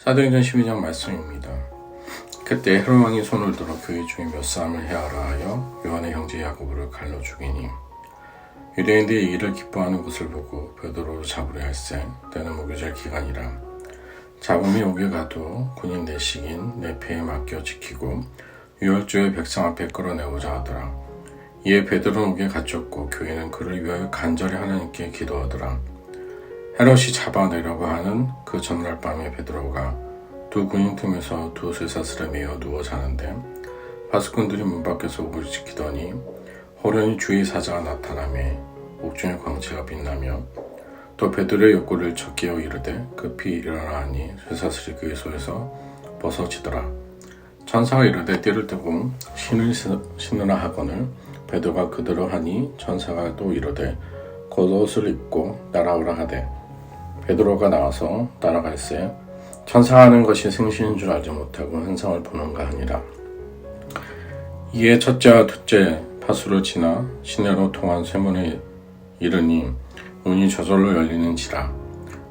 사도행전 12장 말씀입니다. 그때 헤롯 왕이 손을 들어 교회 중에 몇 사람을 해하라 하여 요한의 형제 야고보를 갈로 죽이니 유대인들이 이 일을 기뻐하는 것을 보고 베드로를 잡으려 할세 때는 목요절 기간이라 잡음이 오게 가도 군인 내식인 내 패에 맡겨 지키고 유월주에 백성 앞에 끌어내오자 하더라 이에 베드로는 옥에 갇혔고 교회는 그를 위하여 간절히 하나님께 기도하더라 헤롯이 잡아내려고 하는 그 전날 밤에 베드로가 두 군인 틈에서 두 쇠사슬에 매어 누워 자는데 파수꾼들이 문 밖에서 옥을 지키더니 호련히 주의 사자가 나타나며 옥중의 광채가 빛나며 또 베드로의 욕구를 적게어 이르되 급히 일어나니 쇠사슬이 그의 손에서 벗어지더라. 천사가 이르되 띠를 뜨고 신을 신으라 하거늘 베드로가 그대로 하니 천사가 또 이르되 겉옷을 입고 따라오라 하되 베드로가 나와서 따라갈새 천사가 하는 것이 생신인 줄 알지 못하고 환상을 보는가 하니라. 이에 첫째와 둘째 파수를 지나 시내로 통한 쇠문에 이르니 문이 저절로 열리는지라.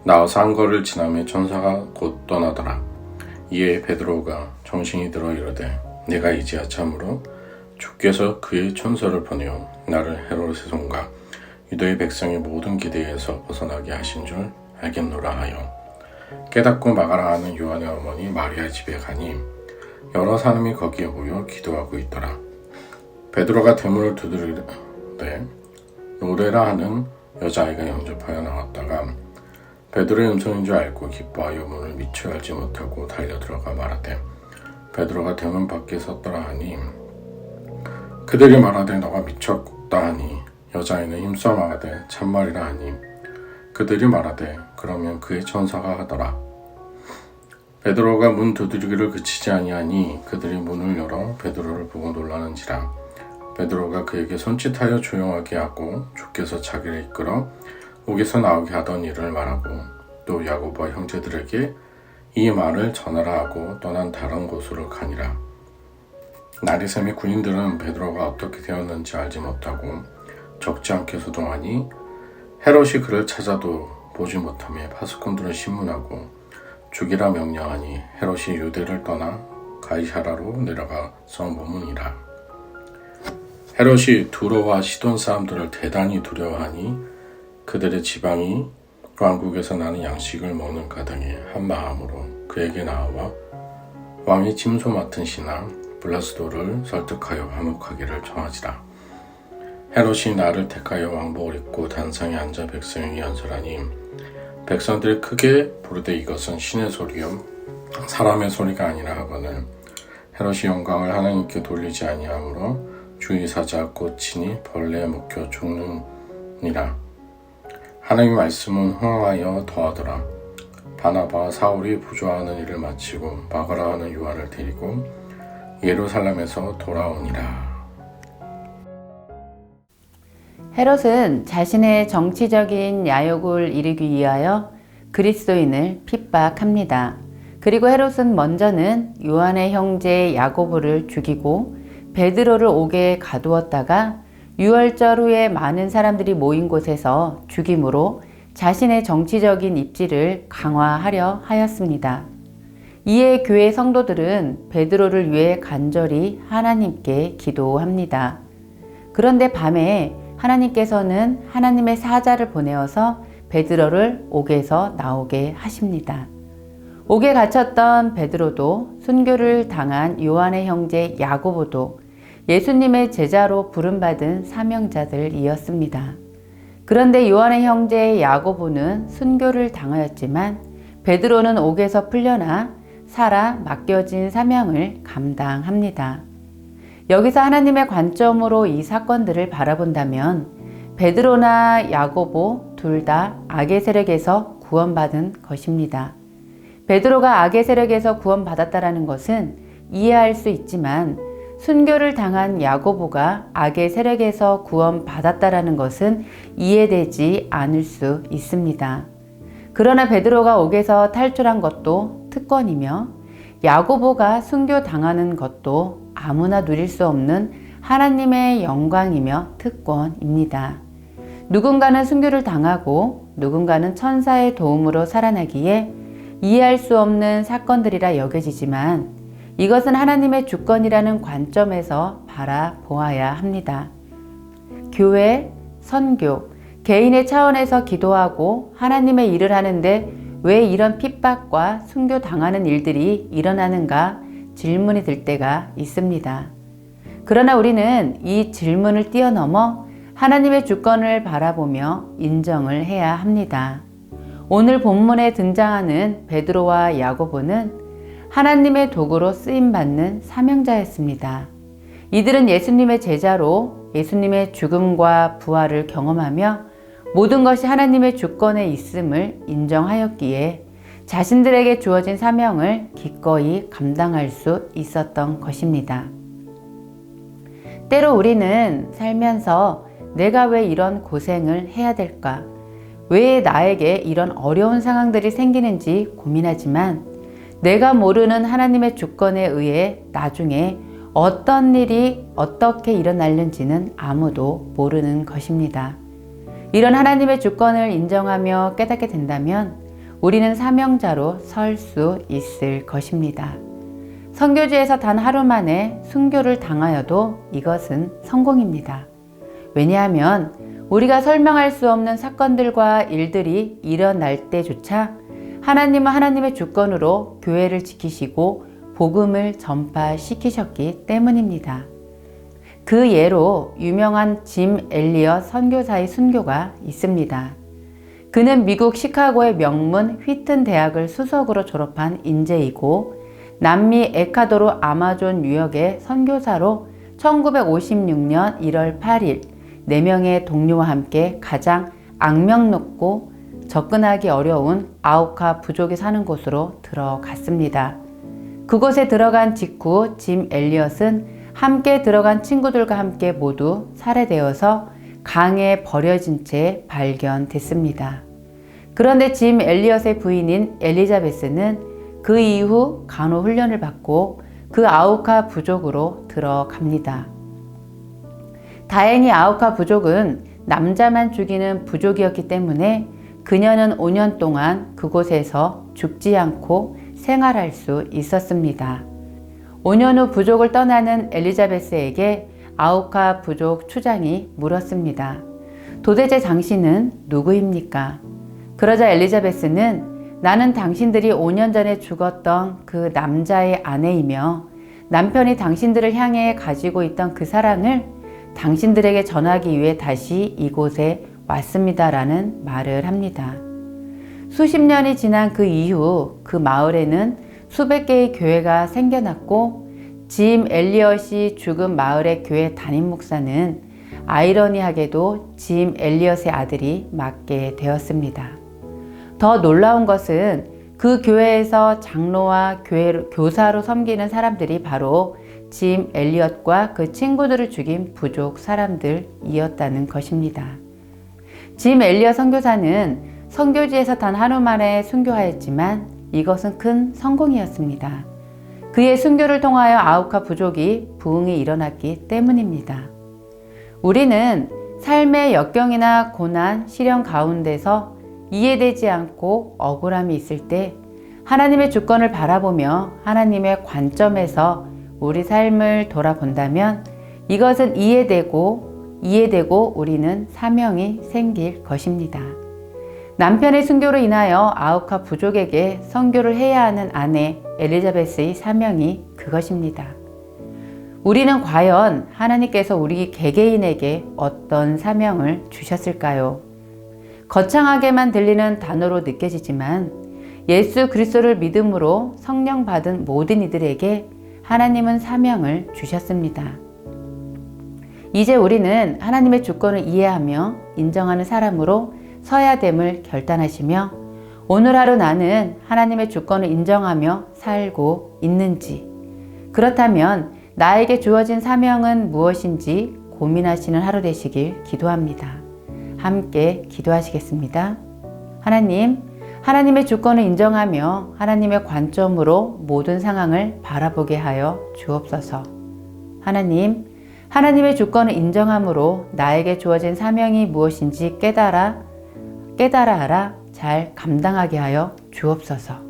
나와서 한 걸을 지나며 천사가 곧 떠나더라. 이에 베드로가 정신이 들어 이르되 내가 이제야 참으로 주께서 그의 천사를 보내어 나를 헤롯의 손과 유대의 백성의 모든 기대에서 벗어나게 하신 줄 알겠노라 하여 깨닫고 막아라 하는 요한의 어머니 마리아 집에 가니 여러 사람이 거기에 모여 기도하고 있더라. 베드로가 대문을 두드리되 노래라 하는 여자아이가 영접하여 나왔다가 베드로의 음성인 줄 알고 기뻐하여 문을 미처 열지 못하고 달려 들어가 말하되 베드로가 대문 밖에 섰더라 하니 그들이 말하되 너가 미쳤다 하니 여자아이는 힘써 말하되 참말이라 하니 그들이 말하되 그러면 그의 천사가 하더라. 베드로가 문 두드리기를 그치지 아니하니 그들이 문을 열어 베드로를 보고 놀라는지라. 베드로가 그에게 손짓하여 조용하게 하고 주께서 자기를 이끌어 옥에서 나오게 하던 일을 말하고 또 야고보와 형제들에게 이 말을 전하라 하고 떠난 다른 곳으로 가니라. 새며 군인들은 베드로가 어떻게 되었는지 알지 못하고 적지 않게 소동하니 헤롯이 그를 찾아도 보지 못하며 파수꾼들을 신문하고 죽이라 명령하니 헤롯이 유대를 떠나 가이사라로 내려가서 머무니라. 헤롯이 두로와 시돈 사람들을 대단히 두려워하니 그들의 지방이 왕국에서 나는 양식을 먹는 가당에 한 마음으로 그에게 나와 왕이 침소 맡은 신하 블라스도를 설득하여 화목하기를 청하지라. 헤롯이 나를 택하여 왕복을 입고 단상에 앉아 백성에게 연설하니 백성들이 크게 부르되 이것은 신의 소리요 사람의 소리가 아니라 하거늘 헤롯이 영광을 하나님께 돌리지 아니하므로 주의 사자 꽃이니 벌레에 먹혀 죽느니라. 하나님 말씀은 흥하여 더하더라. 바나바와 사울이 부조하는 일을 마치고 마가라 하는 요한을 데리고 예루살렘에서 돌아오니라 헤롯은 자신의 정치적인 야욕을 이루기 위하여 그리스도인을 핍박합니다. 그리고 헤롯은 먼저는 요한의 형제 야고보를 죽이고 베드로를 옥에 가두었다가 유월절 후에 많은 사람들이 모인 곳에서 죽임으로 자신의 정치적인 입지를 강화하려 하였습니다. 이에 교회 성도들은 베드로를 위해 간절히 하나님께 기도합니다. 그런데 밤에 하나님께서는 하나님의 사자를 보내어서 베드로를 옥에서 나오게 하십니다. 옥에 갇혔던 베드로도 순교를 당한 요한의 형제 야고보도 예수님의 제자로 부름받은 사명자들이었습니다. 그런데 요한의 형제 야고보는 순교를 당하였지만 베드로는 옥에서 풀려나 살아 맡겨진 사명을 감당합니다. 여기서 하나님의 관점으로 이 사건들을 바라본다면 베드로나 야고보 둘 다 악의 세력에서 구원받은 것입니다. 베드로가 악의 세력에서 구원받았다라는 것은 이해할 수 있지만 순교를 당한 야고보가 악의 세력에서 구원받았다라는 것은 이해되지 않을 수 있습니다. 그러나 베드로가 옥에서 탈출한 것도 특권이며 야고보가 순교 당하는 것도 아무나 누릴 수 없는 하나님의 영광이며 특권입니다. 누군가는 순교를 당하고 누군가는 천사의 도움으로 살아나기에 이해할 수 없는 사건들이라 여겨지지만 이것은 하나님의 주권이라는 관점에서 바라보아야 합니다. 교회, 선교, 개인의 차원에서 기도하고 하나님의 일을 하는데 왜 이런 핍박과 순교 당하는 일들이 일어나는가 질문이 들 때가 있습니다. 그러나 우리는 이 질문을 뛰어넘어 하나님의 주권을 바라보며 인정을 해야 합니다. 오늘 본문에 등장하는 베드로와 야고보는 하나님의 도구로 쓰임 받는 사명자였습니다. 이들은 예수님의 제자로 예수님의 죽음과 부활을 경험하며 모든 것이 하나님의 주권에 있음을 인정하였기에 자신들에게 주어진 사명을 기꺼이 감당할 수 있었던 것입니다. 때로 우리는 살면서 내가 왜 이런 고생을 해야 될까? 왜 나에게 이런 어려운 상황들이 생기는지 고민하지만 내가 모르는 하나님의 주권에 의해 나중에 어떤 일이 어떻게 일어날는지는 아무도 모르는 것입니다. 이런 하나님의 주권을 인정하며 깨닫게 된다면 우리는 사명자로 설 수 있을 것입니다. 선교지에서 단 하루 만에 순교를 당하여도 이것은 성공입니다. 왜냐하면 우리가 설명할 수 없는 사건들과 일들이 일어날 때조차 하나님은 하나님의 주권으로 교회를 지키시고 복음을 전파시키셨기 때문입니다. 그 예로 유명한 짐 엘리엇 선교사의 순교가 있습니다. 그는 미국 시카고의 명문 휘튼 대학을 수석으로 졸업한 인재이고 남미 에콰도르 아마존 유역의 선교사로 1956년 1월 8일 4명의 동료와 함께 가장 악명 높고 접근하기 어려운 아우카 부족이 사는 곳으로 들어갔습니다. 그곳에 들어간 직후 짐 엘리엇은 함께 들어간 친구들과 함께 모두 살해되어서 강에 버려진 채 발견됐습니다. 그런데 짐 엘리엇의 부인인 엘리자베스는 그 이후 간호 훈련을 받고 그 아우카 부족으로 들어갑니다. 다행히 아우카 부족은 남자만 죽이는 부족이었기 때문에 그녀는 5년 동안 그곳에서 죽지 않고 생활할 수 있었습니다. 5년 후 부족을 떠나는 엘리자베스에게 아우카 부족 추장이 물었습니다. 도대체 당신은 누구입니까? 그러자 엘리자베스는 나는 당신들이 5년 전에 죽었던 그 남자의 아내이며 남편이 당신들을 향해 가지고 있던 그 사랑을 당신들에게 전하기 위해 다시 이곳에 왔습니다라는 말을 합니다. 수십 년이 지난 그 이후 그 마을에는 수백 개의 교회가 생겨났고 짐 엘리엇이 죽은 마을의 교회 담임 목사는 아이러니하게도 짐 엘리엇의 아들이 맡게 되었습니다. 더 놀라운 것은 그 교회에서 장로와 교회, 교사로 섬기는 사람들이 바로 짐 엘리엇과 그 친구들을 죽인 부족 사람들이었다는 것입니다. 짐 엘리엇 선교사는 선교지에서 단 하루 만에 순교하였지만 이것은 큰 성공이었습니다. 그의 순교를 통하여 아우카 부족이 부흥이 일어났기 때문입니다. 우리는 삶의 역경이나 고난, 시련 가운데서 이해되지 않고 억울함이 있을 때 하나님의 주권을 바라보며 하나님의 관점에서 우리 삶을 돌아본다면 이것은 이해되고 이해되고 우리는 사명이 생길 것입니다. 남편의 순교로 인하여 아우카 부족에게 선교를 해야 하는 아내 엘리자베스의 사명이 그것입니다. 우리는 과연 하나님께서 우리 개개인에게 어떤 사명을 주셨을까요? 거창하게만 들리는 단어로 느껴지지만 예수 그리스도를 믿음으로 성령 받은 모든 이들에게 하나님은 사명을 주셨습니다. 이제 우리는 하나님의 주권을 이해하며 인정하는 사람으로 서야 됨을 결단하시며 오늘 하루 나는 하나님의 주권을 인정하며 살고 있는지 그렇다면 나에게 주어진 사명은 무엇인지 고민하시는 하루 되시길 기도합니다. 함께 기도하시겠습니다. 하나님, 하나님의 주권을 인정하며 하나님의 관점으로 모든 상황을 바라보게 하여 주옵소서. 하나님, 하나님의 주권을 인정함으로 나에게 주어진 사명이 무엇인지 깨달아 깨달아 알아 잘 감당하게 하여 주옵소서.